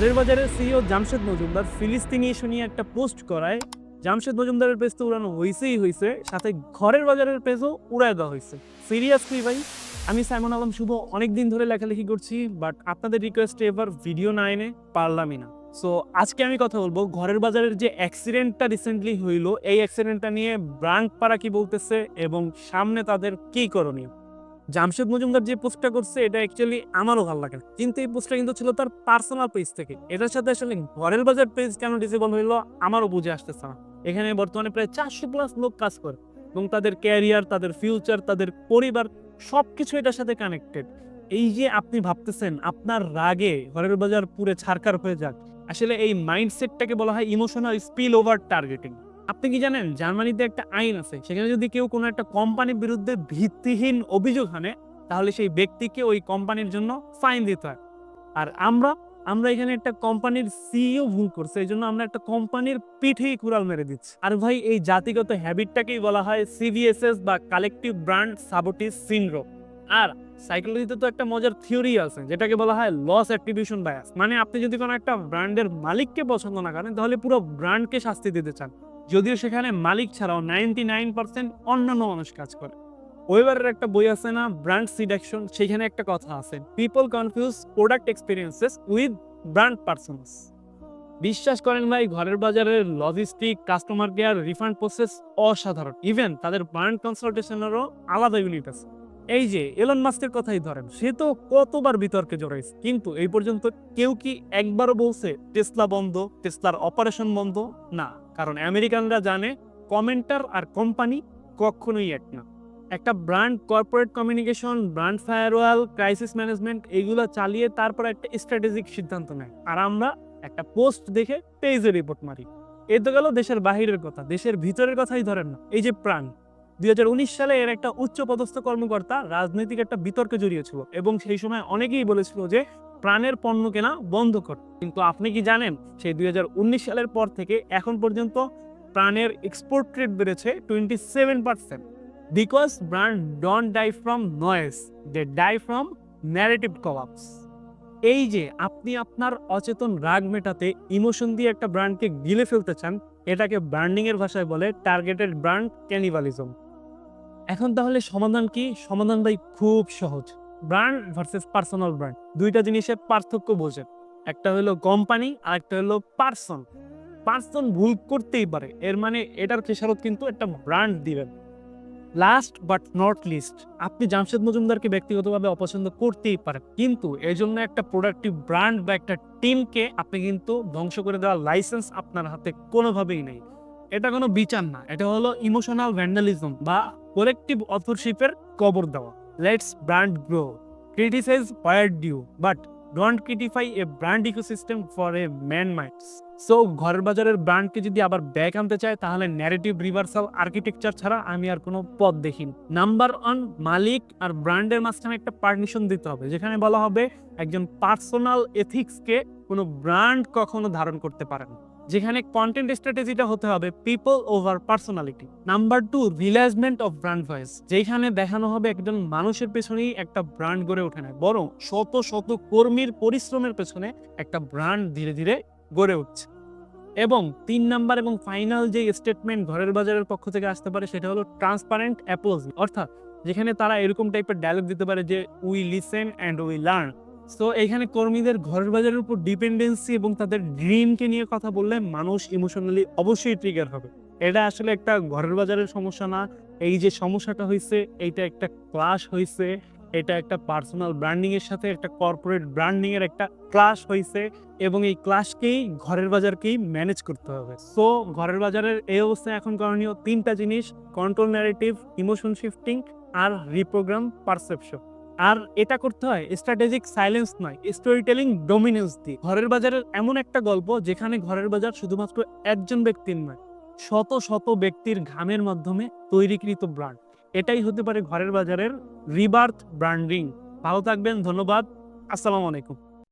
ঘরের বাজারের সিইও জামশেদ মজুমদার ফিলিস্তিনি ইস্যু নিয়ে একটা পোস্ট করায়, জামশেদ মজুমদারের পেজ তো উড়ানো হয়েছেই হয়েছে সাথে ঘরের বাজারের পেজও উড়ায় দেওয়া হয়েছে সিরিয়াসলি ভাই? আমি সাইমন আলম শুভ অনেক দিন ধরে লেখালেখি করছি বাট আপনাদের রিকোয়েস্টে এবার ভিডিও না এনে পারলামই না। সো আজকে আমি কথা বলব ঘরের বাজারের যে অ্যাক্সিডেন্টটা রিসেন্টলি হইল, এই অ্যাক্সিডেন্টটা নিয়ে ব্রাঙ্ক পাড়া কি বলতেছে এবং সামনে তাদের কি করণীয়? জামশেদ মজুমদার যে পোস্টটা করছে, এটা অ্যাকচুয়ালি আমারও ভালো লাগে। কিন্তু এই পোস্টটা কিন্তু ছিল তার পার্সোনাল পেজ থেকে। এটার সাথে আসলে ঘরের বাজার পেজ কেন ডিসেবল হইল, আমারও বুঝে আসতেছে না। এখানে বর্তমানে প্রায় চারশো প্লাস লোক কাজ করে এবং তাদের ক্যারিয়ার তাদের ফিউচার তাদের পরিবার সব কিছু এটার সাথে কানেক্টেড এই যে আপনি ভাবতেছেন, আপনার রাগে ঘরের বাজার পুরে ছারকার হয়ে যাক, আসলে এই মাইন্ডসেটটাকে বলা হয় ইমোশনাল স্পিল ওভার টার্গেটিং আপনি কি জানেন, জার্মানিতে একটা আইন আছে, সেখানে যদি কেউ কোনো একটা কোম্পানির বিরুদ্ধে ভিত্তিহীন অভিযোগ আনে, তাহলে সেই ব্যক্তিকে ওই কোম্পানির জন্য ফাইন দিতে হয়। আর আমরা আমরা এখানে একটা কোম্পানির সিইও ভুল করছে, এই জন্য আমরা একটা কোম্পানির পিঠেই কুড়াল মেরে দিচ্ছি। আর ভাই, এই জাতিগত হ্যাবিটটাকেই বলা হয় সিভিএসএস বা কালেকটিভ ব্র্যান্ড সাবোটিস সিনড্রোম। আর সাইকোলজিতে তো একটা মজার থিওরি আছে, যেটাকে বলা হয় লস অ্যাট্রিবিউশন বায়াস। মানে আপনি যদি কোনো একটা ব্র্যান্ডের মালিককে পছন্দ না করেন, তাহলে পুরো ব্র্যান্ডকে শাস্তি দিতে চান। যদিও সেখানে মালিক ছাড়াও নাইনটি নাইন পার্সেন্ট অন্যান্য মানুষ কাজ করে। ওয়েবারের একটা বই আছে না, ব্র্যান্ড সিডাকশন, সেখানে একটা কথা আছে people confuse product experiences with brand persons বিশ্বাস করেন ভাই, ঘরের বাজারের logistic customer care refund process অসাধারণ। ইভেন তাদের ব্র্যান্ড কনসালটেশনেরও আলাদা ইউনিট আছে। এই যে এলন মাস্কের কথাই ধরেন, সে তো কতবার বিতর্কে জড়াইছে, কিন্তু এই পর্যন্ত কেউ কি একবারও বলছে টেসলা বন্ধ টেসলার অপারেশন বন্ধ না। কারণ আমেরিকানরা জানে কমেন্টার আর কোম্পানি কখনোই এক না। একটা brand corporate communication, brand firewall, crisis management, এগুলো চালিয়ে তারপর একটা স্ট্র্যাটেজিক সিদ্ধান্ত নেয়। আর আমরা একটা পোস্ট দেখে পেজে রিপোর্ট মারি। এ তো গেল দেশের বাহিরের কথা, দেশের ভিতরের কথাই ধরেন না। এই যে প্রাণ, দুই হাজার উনিশ সালে এর একটা উচ্চ পদস্থ কর্মকর্তা রাজনৈতিক একটা বিতর্কে জড়িয়েছিল এবং সেই সময় অনেকেই বলেছিল যে প্রাণের পণ্য কেনা বন্ধ কর। কিন্তু আপনি কি জানেন, সেই দুই সালের পর থেকে এখন পর্যন্ত প্রাণের এক্সপোর্ট রেট বেড়েছে twenty seven percent because brand don't die from noise they die from narrative collapse এই যে আপনি আপনার অচেতন রাগ মেটাতে ইমোশন দিয়ে একটা ব্র্যান্ডকে গিলে ফেলতে চান, এটাকে ব্র্যান্ডিং এর ভাষায় বলে টার্গেটেড ব্র্যান্ড ক্যানিভালিজম এখন তাহলে সমাধান কি? সমাধান ভাই, খুব সহজ। Brand versus personal brand. দুইটা জিনিসের পার্থক্য বোঝেন একটা হলো কোম্পানি আর একটা হলো পার্সন। পার্সন ভুল করতেই পারে। এর মানে এটার খেসারত কিন্তু একটা ব্র্যান্ড দিবেন লাস্ট বাট নট লিস্ট আপনি জামশেদ মজুমদারকে ব্যক্তিগতভাবে অপছন্দ করতেই পারেন। কিন্তু এর জন্য একটা প্রোডাক্টিভ ব্র্যান্ড বা একটা টিমকে আপনি কিন্তু ধ্বংস করে দেওয়ার লাইসেন্স আপনার হাতে কোনোভাবেই নেই। এটা কোনো বিচার না। এটা হলো ইমোশনাল ভ্যান্ডালিজম বা কোলেকটিভ অথরশিপের কবর দেওয়া। Let's brand grow criticize where due but don't crucify a brand ecosystem for a man minds so ঘরের বাজারের ব্র্যান্ডকে যদি আবার ব্যাক আনতে চায়, তাহলে ন্যারেটিভ রিভার্সাল আর্কিটেকচার ছাড়া আমি আর কোনো পথ দেখি নাম্বার ওয়ান মালিক আর ব্র্যান্ডের মাঝখানে একটা পার্টিশন দিতে হবে, যেখানে বলা হবে একজন পার্সোনাল এথিক্সকে কোনো ব্র্যান্ড কখনো ধারণ করতে পারে না। যেখানে কন্টেন্ট স্ট্র্যাটেজিটা হতে হবে people over personality number two realignment of brand voice যেখানে দেখানো হবে একজন মানুষের পেছনেই একটা ব্র্যান্ড গড়ে ওঠে না, বরং শত শত কর্মীর পরিশ্রমের পেছনে একটা ব্র্যান্ড ধীরে ধীরে গড়ে উঠছে। এবং তিন নাম্বার এবং ফাইনাল যে স্টেটমেন্ট ঘরের বাজারের পক্ষ থেকে আসতে পারে, সেটা হলো ট্রান্সপারেন্ট অ্যাপোলজি অর্থাৎ যেখানে তারা এরকম টাইপের ডায়লগ দিতে পারে যে we listen and we learn so এখানে কর্মীদের ঘরের বাজারের উপর ডিপেন্ডেন্সি এবং তাদের ড্রিমকে নিয়ে কথা বললে মানুষ ইমোশনালি অবশ্যই ট্রিগার হবে। এটা আসলে একটা ঘরের বাজারের সমস্যা না। এই যে সমস্যাটা হয়েছে এইটা একটা ক্লাস হয়েছে এটা একটা পার্সোনাল ব্র্যান্ডিং এর সাথে একটা কর্পোরেট ব্র্যান্ডিং এর একটা ক্লাস হয়েছে এবং এই ক্লাসকেই ঘরের বাজারকেই ম্যানেজ করতে হবে। সো ঘরের বাজারের এই অবস্থায় এখন করণীয় তিনটা জিনিস কন্ট্রোল ন্যারেটিভ ইমোশন শিফটিং আর রিপ্রোগ্রাম পারসেপশন আর এটা করতে হয় স্ট্র্যাটেজিক সাইলেন্স নয় স্টোরি টেলিং ডোমিনেন্স দিয়ে। ঘরের বাজারের এমন একটা গল্প যেখানে ঘরের বাজার শুধুমাত্র একজন ব্যক্তির নয়, শত শত ব্যক্তির ঘামের মাধ্যমে তৈরিকৃত ব্র্যান্ড এটাই হতে পারে ঘরের বাজারের রিবার্থ ব্র্যান্ডিং ভালো থাকবেন, ধন্যবাদ, আসসালামু আলাইকুম।